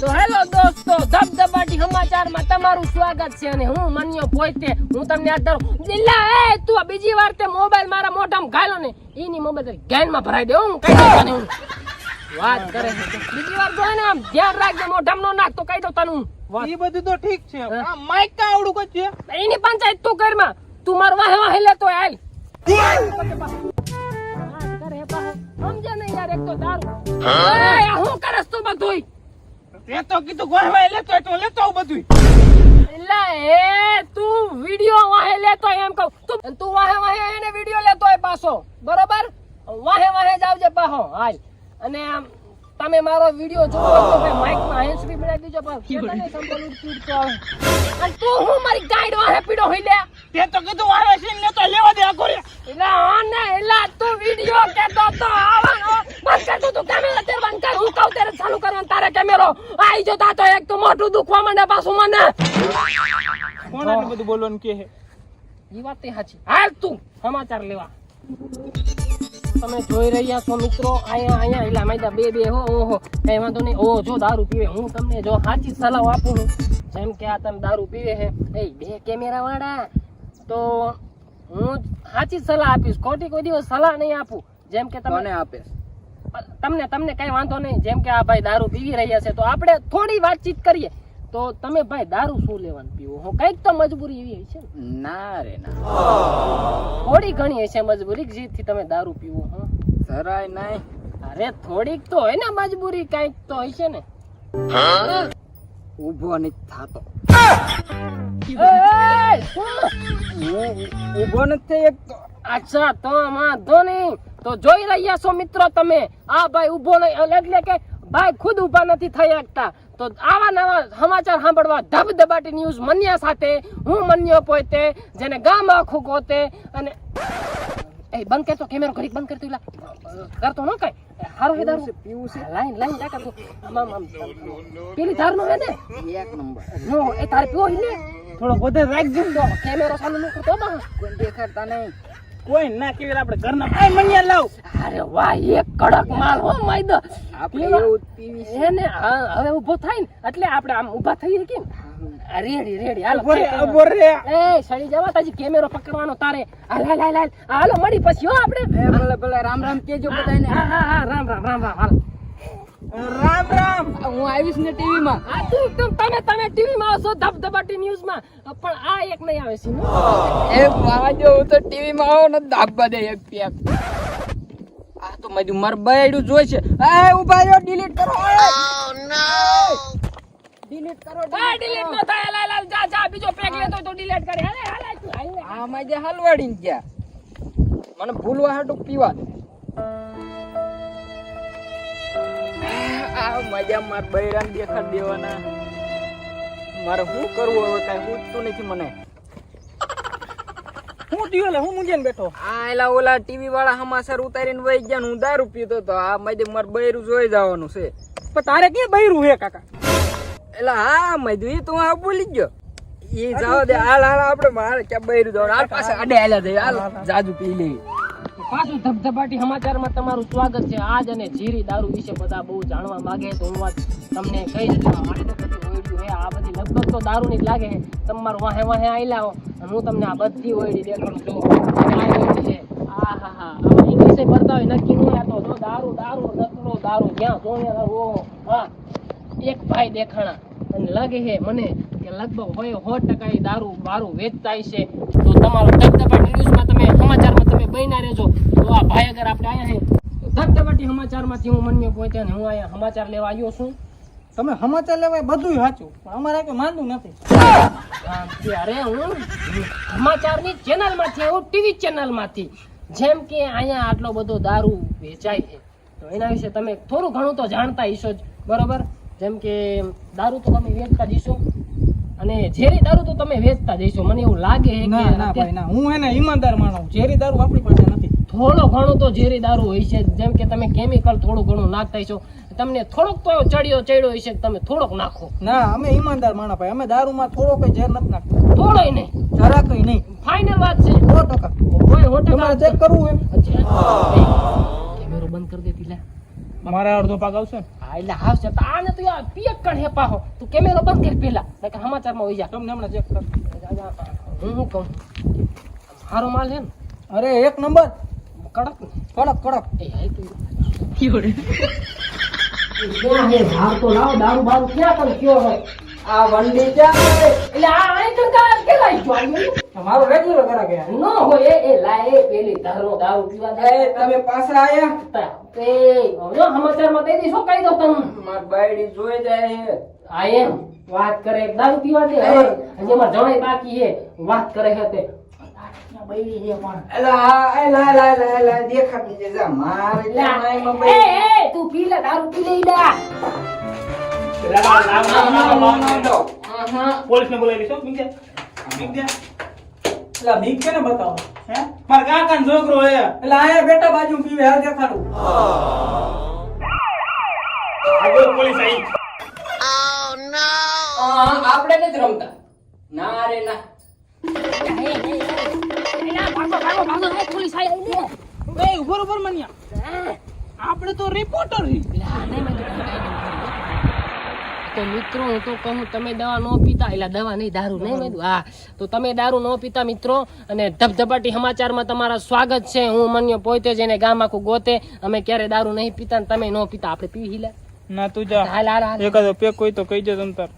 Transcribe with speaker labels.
Speaker 1: તો હેલો દોસ્તો ધબધબાટી સમાચારમાં તમારું સ્વાગત છે અને હું મન્યો પોતે હું તમને આ દરું દિલ્લા એ તું આ બીજી વાર તે મોબાઈલ મારા મોઢામાં ઘાલો ને એની મોબાઈલ ગેનમાં ભરાઈ દે હું કઈ દઉં હું વાત કરે છે બીજી વાર જોઈ ને આમ ધ્યાન રાખજે મોઢામાં નો નાખ તો કઈ દઉં તને. હું
Speaker 2: એ બધું તો ઠીક છે. આ માઈક કા આવડું કઈ છે?
Speaker 1: એની પંચાયત તું કરમાં તું માર વાહ વાહે લેતો હાલ. વાત કરે. સમજે નહીં યાર એક તો દારૂ. હું તું
Speaker 2: તે તો કીધું ગોળવાય લેતો તો લેતો બધું
Speaker 1: એલા એ તું વિડિયો વાહે લેતો એમ કહું. તું તું વાહે વાહે એને વિડિયો લેતો હોય પાછો. બરોબર? વાહે વાહે જાવજે પાહો હાલ. અને આમ તમે મારો વિડિયો જોવો તો ભાઈ માઈકમાં હેન્ડ ફ્રી બનાવી દીજો પણ કેતાને સંપલ ઉડતું તો આવે. અને તું હું મારી ગાઈડ વાહે પીડો હોય લે.
Speaker 2: તે તો કીધું વાળવા ને તો લેવા દે આ ગોળે
Speaker 1: એલા આને એલા તું વિડિયો કેતો તો આવવાનો. બસ કે તું તું કેમેરા તેર બંધ કર. હું કહું ત્યારે ચાલુ કરવાનું તારે કેમેરો આઈ જો તા તો એક તો મોટું દુખવા માંડે પાછું મને.
Speaker 2: કોણ આટલું બધું બોલવાનું કે હે
Speaker 1: ઈ વાત તે સાચી. હાલ તું સમાચાર લેવા. તમે જોઈ રહ્યા છો મિત્રો અહીંયા અહીંયા એટલે માયદા બે બે હો ઓહો કઈ વાંધો નહીં. ઓહો જો દારૂ પીવે. હું તમને જો સાચી સલાહ આપું જેમ કે આ તમે દારૂ પીવે છે. એ બે કેમેરા વાળા તો હું સાચી સલાહ આપીશ. ખોટી કોઈ દિવસ સલાહ નહીં આપું. જેમ કે તમને
Speaker 2: આપીશ?
Speaker 1: તમને તમને કઈ વાંધો નહીં. જેમ કે આ ભાઈ દારૂ પીવી રહ્યા છે તો આપણે થોડી વાતચીત કરીએ. તો તમે ભાઈ દારૂ શું લેવાનું પીવો હું? કંઈક તો મજબૂરી એવી હશે ના.
Speaker 3: રે ના.
Speaker 1: થોડી ઘણી હશે મજબૂરી જેથી તમે દારૂ પીવો હો?
Speaker 3: જરાય નહીં.
Speaker 1: અરે થોડીક તો હોય ને મજબૂરી કંઈક તો હશે ને.
Speaker 3: ઊભો નહીં થાતો. ઊભો નથી એક
Speaker 1: અચ્છા, તો વાંધો નહીં. તો જોઈ રહ્યા છો મિત્રો તમે. આ ભાઈ ઊભો નહીં, એટલે કે ભાઈ ખુદ ઊભા નથી થઈ શકતા તો આવા નવા સમાચાર સાંભળવા ધબધબાટી ન્યૂઝ મન્યા સાથે, હું મન્યો પોતે, જેને ગામ આખું ગોતે, અને એ બંધ કરતો કેમેરો ઘડીક બંધ કરતો કરતો ન કઈ. હારો હે દારૂ
Speaker 3: પીવું છે
Speaker 1: લાઈન લાઈન જા કરતો આમ આમ પેલી ધાર નો હે ને?
Speaker 3: એક નંબર.
Speaker 1: નો એ તારે પીવો હી ને? થોડો બધે રાખજો. તો કેમેરો સામે ન તો માં
Speaker 3: કોઈ દેખાડતા નહીં.
Speaker 2: કોઈ ના કેવી આપણે ઘરના ભાઈ મણિયા લાવ?
Speaker 1: અરે વાહ એક કડક માલ હો માયદો
Speaker 3: આપણે એવું પીવી છે.
Speaker 1: ને હા, હવે ઊભો થાય ને. એટલે આપણે આમ ઊભા થઈએ કે આ રેડી રેડી. હાલો
Speaker 2: બોરે બોરે
Speaker 1: એ સડી જવા તાજી કેમેરો પકડવાનો તારે. હાલ હાલ હાલ હાલ. હાલો મળી પછી હો આપણે.
Speaker 3: એ ભલે ભલે રામ રામ કેજો બધાને
Speaker 1: હા હા હા રામ રામ રામ રામ હાલ.
Speaker 2: રામ રામ.
Speaker 3: હું આવીશ ને ટીવી માં
Speaker 1: આ તું તમ તમે તમે ટીવી માં આવશો ધબધબાટી ન્યૂઝમાં પણ આ એક નહીં આવે છે
Speaker 3: એ વાજો હું તો ટીવી માં આવો ને ધબબા દે એક પેક આ તો મારી માર બૈડું જોઈ છે. એ ઊભા રહ્યો ડિલીટ કરો. ડિલીટ કરો
Speaker 1: હા ડિલીટ ન થાય. લાલ હાલ જા જા બીજો પેક લેતો તો ડિલીટ કરે. અરે હાલે તું હાલ ને.
Speaker 3: આ મજે હલવાડી ગયા મને ભૂલવા હાટું પીવા દે. આ મજા માર બૈરાન દેખાડ દેવાના. મારે શું કરવું હવે હું પૂછતું નથી મને.
Speaker 2: હું લે હું મુંજેન બેઠો.
Speaker 3: આ એલા ઓલા ટીવી વાળા હમાસર ઉતારીને વહી ગયા ને હું દારૂ પીતો તો આ મજે માર બૈરું જોઈ જવાનું છે.
Speaker 2: પણ તારે ક્યાં બૈરું હે કાકા?
Speaker 3: એલા હા દુ તો આ બોલી ગયો. એ જાવ દે હાલ હાલ આપણે મારે ક્યાં બૈરું જવાનું? હાલ પાસે અડે હાલ્યા દે હાલ જાજુ પી લે.
Speaker 1: પાછું ધબધબાટી સમાચારમાં તમારું સ્વાગત છે. આજ અને જીરી દારૂ વિશે બધા બહુ જાણવા માગે તો હું વાત તમને કહી મારે તો હે. આ બધી લગભગ તો દારૂની જ લાગે છે તમારું વાહે વાહે આવી હો. હું તમને આ બધી ઓયડી દેખાડું છું. આ ઓયડી છે. આ હા હા. ઇંગ્લિશે ભરતા હોય નક્કી નહીં આ તો દારૂ દારૂ નકરો દારૂ. ક્યાં સોનિયા દારૂ? ઓહો હા. એક ભાઈ દેખાણા. અને લાગે છે મને કે લગભગ હોય સો ટકા એ દારૂ બારું વેચતા છે તો તમારો ધબધબાટી ન્યૂઝમાં તમે સમાચારમાં તમે બન્યા રહેજો. તો આ ભાઈ અગર આપણે આવ્યા છે ધબધબાટી સમાચારમાંથી હું મન્યો પહોંચ્યા હું અહીંયા સમાચાર લેવા આવ્યો છું.
Speaker 2: તમે સમાચાર લેવાય બધું સાચું પણ અમારે કઈ માંદું નથી.
Speaker 1: હા, ત્યારે હું સમાચારની ચેનલમાંથી હું ટીવી ચેનલમાંથી. જેમ કે અહીંયા આટલો બધો દારૂ વેચાય છે. તો એના વિશે તમે થોડું ઘણું તો જાણતા હશો જ બરોબર? જેમ કે દારૂ તો તમે વેચતા જઈશો અને ઝેરી દારૂ તો તમે વેચતા જઈશો મને એવું લાગે છે
Speaker 2: ના ના ભાઈ ના. હું એને ઈમાનદાર માણસ ઝેરી દારૂ આપણી પાસે નથી.
Speaker 1: થોડો ઘણો તો ઝેરી દારૂ હોય છે. જેમ કે તમે કેમિકલ થોડું ઘણું નાખતા હશો. તમને થોડોક તો એવો ચડ્યો ચડ્યો હશે કે તમે થોડોક નાખો.
Speaker 2: ના અમે ઈમાનદાર માણસ ભાઈ. અમે દારૂમાં થોડો કઈ ઝેર નથી નાખતો.
Speaker 1: થોડોય નહીં.
Speaker 2: જરા કઈ નહીં.
Speaker 1: ફાઇનલ વાત છે.
Speaker 2: સો ટકા.
Speaker 1: કોઈ
Speaker 2: હોટલ ચેક કરવું એમ.
Speaker 1: કેમેરો બંધ કરી દેતી લે
Speaker 2: મારા અડધો પાક આવશે? ને
Speaker 1: હા એટલે આવશે. તો આને તો યાર પિયક કણ હે. પાહો તું કેમેરો બંધ કર પેલા નકર સમાચારમાં હોઈ જા.
Speaker 2: તમને હમણાં ચેક કર.
Speaker 1: હું હું કહું? મારો માલ છે ને?
Speaker 2: અરે એક નંબર.
Speaker 1: કડક
Speaker 2: કડક કડક.
Speaker 1: એ હે તું ક્યાં હે ધાર તો લાવ દારૂ બારૂ ક્યાં કર? કયો હે
Speaker 3: આ વંડી જા
Speaker 1: એટલે આ અહીં તો કાલ કે આવ્યું
Speaker 2: મારો રેગ્યુલર કરા ગયા
Speaker 1: નો હોય એ એ લાય એ પેલી ધારનો દાવ પીવા દે
Speaker 3: તમે પાછા આયા
Speaker 1: તે હવે સમાચારમાં દઈ દઈશું કહી દો તમને
Speaker 3: માર બાયડી જોઈ જાય
Speaker 1: આ એમ વાત કરે દાવ પીવા દે હજી માર જણાય બાકી હે વાત કરે હે તે તું પી લે દારૂ પી લે ઈડા
Speaker 3: ના, ના, ના, ના, ના.
Speaker 2: પોલીસ ને બોલાવી લઈશું દે બીક દે એટલે બીક ને બતાવો હે મારા કાકા નો છોકરો હે એટલે આયા બેટા બાજુ પીવે હાલ દેખાડું આગળ પોલીસ આવી
Speaker 3: આપણે નથી રમતા ના રે ના
Speaker 2: આપણે તો રિપોર્ટર
Speaker 1: તો મિત્રો હું તો કહું તમે દવા ન પીતા એટલે દવા નહીં દારૂ નહીં મેં હા તો તમે દારૂ ન પીતા મિત્રો અને ધબધબાટી સમાચારમાં તમારા સ્વાગત છે. હું મન્યો પોતે જઈને ગામ આખું ગોતે અમે ક્યારે દારૂ નહીં પીતા ને તમે ન પીતા આપણે પી હિલા.
Speaker 2: ના તું જા.
Speaker 1: હાલ હાલ
Speaker 2: એકાદો પેક કોઈ તો કહી દે તમ તાર.